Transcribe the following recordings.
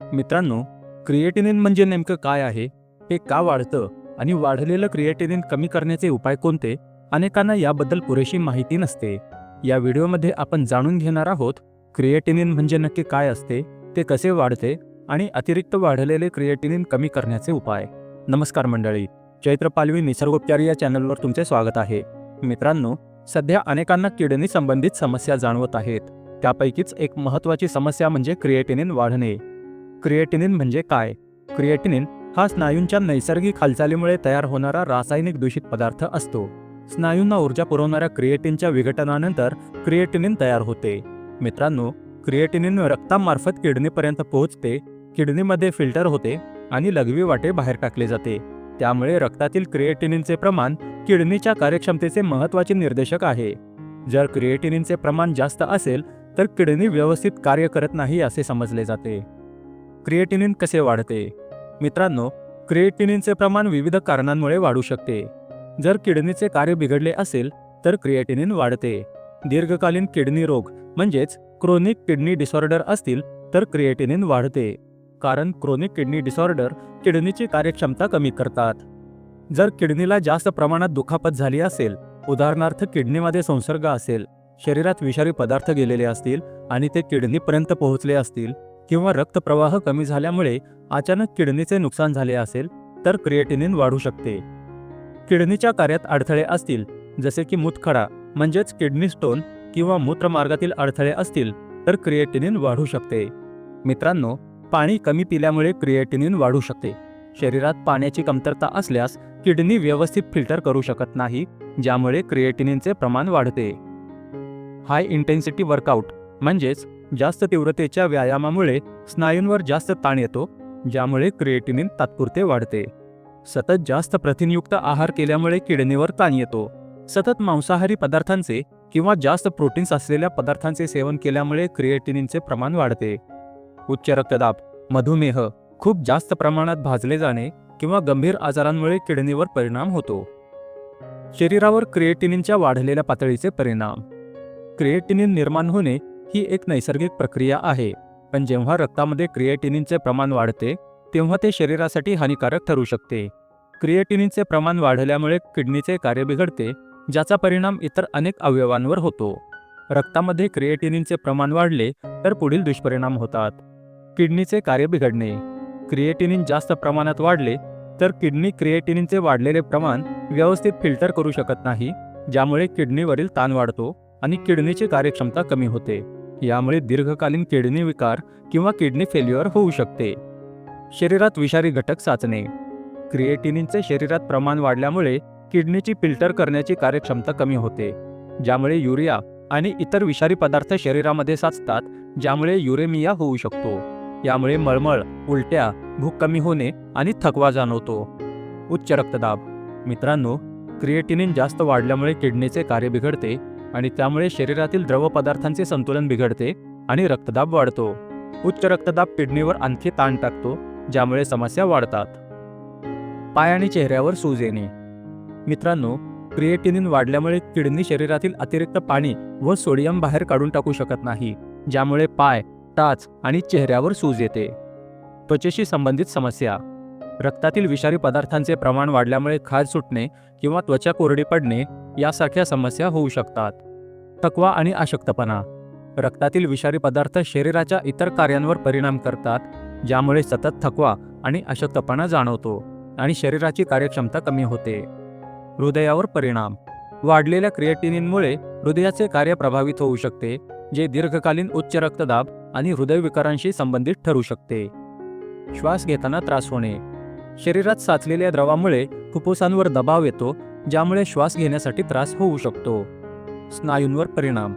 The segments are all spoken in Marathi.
मित्रांनो क्रिएटिनिन म्हणजे नेमकं काय आहे? हे का वाढतं? आणि वाढलेलं क्रिएटिनिन कमी करण्याचे उपाय कोणते? अनेकांना याबद्दल पुरेशी माहिती नसते. या व्हिडिओमध्ये आपण जाणून घेणार आहोत क्रिएटिनिन म्हणजे नक्की काय असते ते कसे वाढते आणि अतिरिक्त वाढलेले क्रिएटिनिन कमी करण्याचे उपाय. नमस्कार मंडळी चैत्र पालवी निसर्गोपचार या चॅनलवर तुमचे स्वागत आहे. मित्रांनो सध्या अनेकांना किडनी संबंधित समस्या जाणवत आहेत. त्यापैकीच एक महत्त्वाची समस्या म्हणजे क्रिएटिनिन वाढणे. क्रिएटिनिन म्हणजे काय? क्रिएटिनिन हा स्नायूंच्या नैसर्गिक हालचालीमुळे तयार होणारा रासायनिक दूषित पदार्थ असतो. स्नायूंना ऊर्जा पुरवणाऱ्या क्रिएटिनच्या विघटनानंतर क्रिएटिनिन तयार होते. मित्रांनो क्रिएटिनिन रक्तामार्फत किडनीपर्यंत पोहोचते किडनीमध्ये फिल्टर होते आणि लघवी वाटे बाहेर टाकले जाते. त्यामुळे रक्तातील क्रिएटिनिनचे प्रमाण किडनीच्या कार्यक्षमतेचे महत्त्वाचे निर्देशक आहे. जर क्रिएटिनिनचे प्रमाण जास्त असेल तर किडनी व्यवस्थित कार्य करत नाही असे समजले जाते. क्रिएटिनिन कसे वाढते? मित्रांनो क्रिएटिनिनचे प्रमाण विविध कारणांमुळे वाढू शकते. जर किडनीचे कार्य बिघडले असेल तर क्रिएटिनिन वाढते. दीर्घकालीन किडनी रोग म्हणजेच क्रोनिक किडनी डिसऑर्डर असतील तर क्रिएटिनिन वाढते. कारण क्रोनिक किडनी डिसऑर्डर किडनीची कार्यक्षमता कमी करतात. जर किडनीला जास्त प्रमाणात दुखापत झाली असेल उदाहरणार्थ किडनीमध्ये संसर्ग असेल शरीरात विषारी पदार्थ गेलेले असतील आणि ते किडनीपर्यंत पोहोचले असतील किंवा रक्तप्रवाह कमी झाल्यामुळे अचानक किडनीचे नुकसान झाले असेल तर क्रिएटिनिन वाढू शकते. किडनीच्या कार्यात अडथळे असतील जसे की मूतखडा म्हणजेच किडनी स्टोन किंवा मूत्रमार्गातील अडथळे असतील तर क्रिएटिनिन वाढू शकते. मित्रांनो पाणी कमी पिल्यामुळे क्रिएटिनिन वाढू शकते. शरीरात पाण्याची कमतरता असल्यास किडनी व्यवस्थित फिल्टर करू शकत नाही ज्यामुळे क्रिएटिनिनचे प्रमाण वाढते. हाय इंटेन्सिटी वर्कआउट म्हणजेच जास्त तीव्रतेच्या व्यायामामुळे स्नायूंवर जास्त ताण येतो ज्यामुळे क्रिएटिनिन तात्पुरते वाढते. सतत जास्त प्रथिनयुक्त आहार केल्यामुळे किडनीवर ताण येतो. सतत मांसाहारी पदार्थांचे किंवा जास्त प्रोटीन्स असलेल्या पदार्थांचे सेवन केल्यामुळे क्रिएटिनिनचे प्रमाण वाढते. उच्च रक्तदाब मधुमेह खूप जास्त प्रमाणात भाजले जाणे किंवा गंभीर आजारांमुळे किडनीवर परिणाम होतो. शरीरावर क्रिएटिनिनच्या वाढलेल्या पातळीचे परिणाम. क्रिएटिनिन निर्माण होणे ही एक नैसर्गिक प्रक्रिया आहे. पण जेव्हा रक्तामध्ये क्रिएटिनिनचे प्रमाण वाढते तेव्हा ते शरीरासाठी हानिकारक ठरू शकते. क्रिएटिनिनचे प्रमाण वाढल्यामुळे किडनीचे कार्य बिघडते ज्याचा परिणाम इतर अनेक अवयवांवर होतो. रक्तामध्ये क्रिएटिनिनचे प्रमाण वाढले तर पुढील दुष्परिणाम होतात. किडनीचे कार्य बिघडणे. क्रिएटिनिन जास्त प्रमाणात वाढले तर किडनी क्रिएटिनिनचे वाढलेले प्रमाण व्यवस्थित फिल्टर करू शकत नाही ज्यामुळे किडनीवरील ताण वाढतो आणि किडनीची कार्यक्षमता कमी होते. यामुळे दीर्घकालीन किडनी विकार किंवा किडनी फेल्युअर होऊ शकते. शरीरात विषारी घटक साचणे. क्रिएटिनिनचे शरीरात प्रमाण वाढल्यामुळे किडनीची फिल्टर करण्याची कार्यक्षमता कमी होते. ज्यामुळे युरिया आणि इतर विषारी पदार्थ शरीरामध्ये साचतात ज्यामुळे युरेमिया होऊ शकतो. यामुळे मळमळ उलट्या भूक कमी होणे आणि थकवा जाणवतो. उच्च रक्तदाब. मित्रांनो क्रिएटिनिन जास्त वाढल्यामुळे किडनीचे कार्य बिघडते आणि त्यामुळे शरीरातील द्रव पदार्थांचे संतुलन बिघडते आणि रक्तदाब वाढतो. उच्च रक्तदाब किडनीवर आणखी ताण टाकतो ज्यामुळे समस्या वाढतात. पाय आणि चेहऱ्यावर सूज येणे. मित्रांनो क्रिएटिनिन वाढल्यामुळे किडनी शरीरातील अतिरिक्त पाणी व सोडियम बाहेर काढून टाकू शकत नाही ज्यामुळे पाय टाच आणि चेहऱ्यावर सूज येते. त्वचेशी संबंधित समस्या. रक्तातील विषारी पदार्थांचे प्रमाण वाढल्यामुळे खाज सुटणे किंवा त्वचा कोरडी पडणे यासारख्या समस्या होऊ शकतात. थकवा आणि अशक्तपणा. रक्तातील विषारी पदार्थ शरीराच्या इतर कार्यांवर परिणाम करतात ज्यामुळे सतत थकवा आणि अशक्तपणा जाणवतो आणि शरीराची कार्यक्षमता कमी होते. हृदयावर परिणाम. वाढलेल्या क्रिएटिनिनमुळे हृदयाचे कार्य प्रभावित होऊ शकते जे दीर्घकालीन उच्च रक्तदाब आणि हृदयविकारांशी संबंधित ठरू शकते. श्वास घेताना त्रास होणे. शरीरात साचलेल्या द्रवामुळे फुफ्फुसांवर दबाव येतो ज्यामुळे श्वास घेण्यासाठी त्रास होऊ शकतो. स्नायूंवर परिणाम.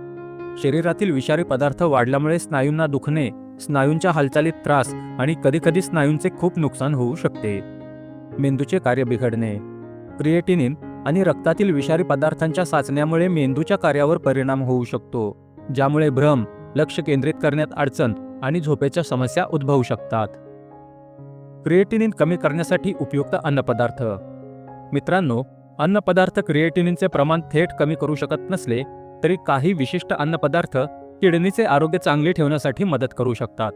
शरीरातील विषारी पदार्थ वाढल्यामुळे स्नायूंना दुखणे स्नायूंच्या हालचालीत त्रास आणि कधीकधी स्नायूंचे खूप नुकसान होऊ शकते. मेंदूचे कार्य बिघडणे. क्रिएटिनिन आणि रक्तातील विषारी पदार्थांच्या साचण्यामुळे मेंदूच्या कार्यावर परिणाम होऊ शकतो ज्यामुळे भ्रम लक्ष केंद्रित करण्यात अडचण आणि झोपेच्या समस्या उद्भवू शकतात. क्रिएटिनिन कमी करण्यासाठी उपयुक्त अन्नपदार्थ. मित्रांनो अन्नपदार्थ क्रिएटिनिनचे प्रमाण थेट कमी करू शकत नसले तरी काही विशिष्ट अन्नपदार्थ किडनीचे आरोग्य चांगले ठेवण्यासाठी मदत करू शकतात.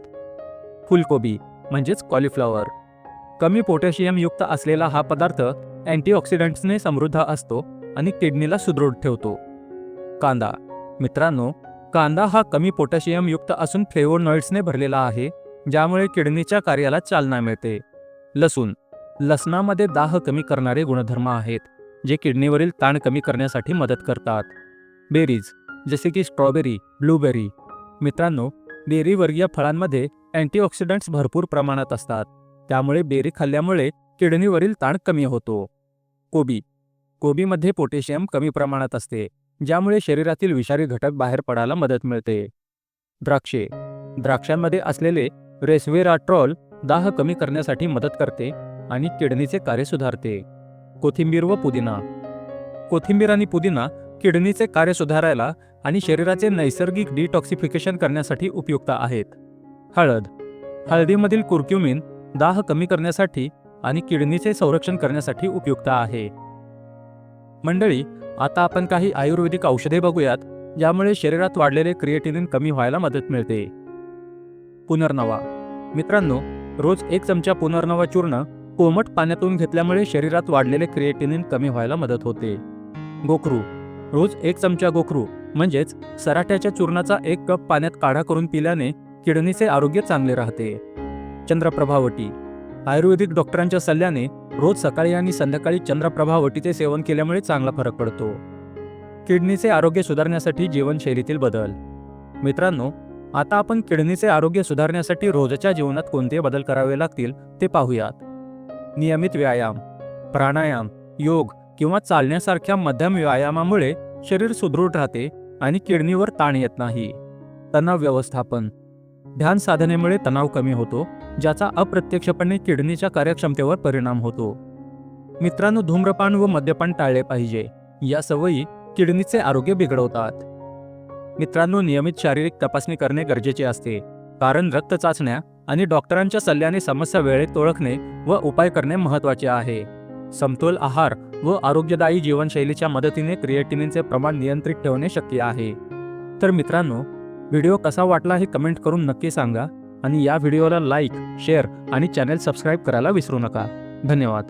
फुलकोबी म्हणजेच कॉलीफ्लॉवर. कमी पोटॅशियमयुक्त असलेला हा पदार्थ अँटीऑक्सिडंट्सने समृद्ध असतो आणि किडनीला सुदृढ ठेवतो. कांदा. मित्रांनो कांदा हा कमी पोटॅशियमयुक्त असून फ्लेवोनॉइड्सने भरलेला आहे ज्यामुळे किडनीच्या कार्याला चालना मिळते. लसूण. लसणामध्ये दाह कमी करणारे गुणधर्म आहेत जे किडनीवरील ताण कमी करण्यासाठी मदत करतात. बेरीज जसे की स्ट्रॉबेरी ब्लूबेरी. मित्रांनो बेरीवर्गीय फळांमध्ये अँटीऑक्सिडंट्स भरपूर प्रमाणात असतात. त्यामुळे बेरी खाल्ल्यामुळे किडनीवरील ताण कमी होतो. कोबी. कोबीमध्ये पोटॅशियम कमी प्रमाणात असते ज्यामुळे शरीरातील विषारी घटक बाहेर पडायला मदत मिळते. द्राक्षे. द्राक्षांमध्ये असलेले रेस्वेराट्रॉल दाह कमी करण्यासाठी मदत करते आणि किडनीचे कार्य सुधारते. कोथिंबीर व पुदिना. कोथिंबीर आणि पुदिना किडनीचे कार्य सुधारायला आणि शरीराचे नैसर्गिक डिटॉक्सिफिकेशन करण्यासाठी उपयुक्त आहेत. हळद. हळदीमधील कुर्क्युमिन दाह कमी करण्यासाठी आणि किडनीचे संरक्षण करण्यासाठी उपयुक्त आहे. मंडळी आता आपण काही आयुर्वेदिक औषधे बघूयात ज्यामुळे शरीरात वाढलेले क्रिएटिनिन कमी व्हायला मदत मिळते. पुनर्नवा. मित्रांनो रोज एक चमचा पुनर्नवा चूर्ण कोमट पाण्यातून घेतल्यामुळे शरीरात वाढलेले क्रिएटिनिन कमी व्हायला मदत होते. गोखरू. रोज एक चमचा गोखरू म्हणजेच सराट्याच्या चूर्णाचा एक कप पाण्यात काढा करून पिल्याने किडनीचे आरोग्य चांगले राहते. चंद्रप्रभावटी आयुर्वेदिक डॉक्टरांच्या सल्ल्याने रोज सकाळी आणि संध्याकाळी चंद्रप्रभावटीचे सेवन केल्यामुळे चांगला फरक पडतो. किडनीचे आरोग्य सुधारण्यासाठी जीवनशैलीतील बदल. मित्रांनो आता आपण किडनीचे आरोग्य सुधारण्यासाठी रोजच्या जीवनात कोणते बदल करावे लागतील ते पाहूयात. नियमित व्यायाम प्राणायाम योग किंवा चालण्यासारख्या मध्यम व्यायामामुळे शरीर सुदृढ राहते आणि किडनीवर ताण येत नाही. तणाव व्यवस्थापन ध्यान साधनेमुळे तणाव कमी होतो ज्याचा अप्रत्यक्षपणे किडनीच्या कार्यक्षमतेवर परिणाम होतो. मित्रांनो धूम्रपान व मद्यपान टाळले पाहिजे. या सवयी किडनीचे आरोग्य बिघडवतात. मित्रांनो नियमित शारीरिक तपासणी करणे गरजेचे असते. कारण रक्त चाचण्या आणि डॉक्टरांच्या सल्ल्याने समस्या वेळेत ओळखणे व उपाय करणे महत्त्वाचे आहे. समतोल आहार व आरोग्यदायी जीवनशैलीच्या मदतीने क्रिएटिनिनचे प्रमाण नियंत्रित ठेवणे शक्य आहे. तर मित्रांनो व्हिडिओ कसा वाटला हे कमेंट करून नक्की सांगा आणि या व्हिडिओला लाईक शेअर आणि चॅनेल सबस्क्राईब करायला विसरू नका. धन्यवाद.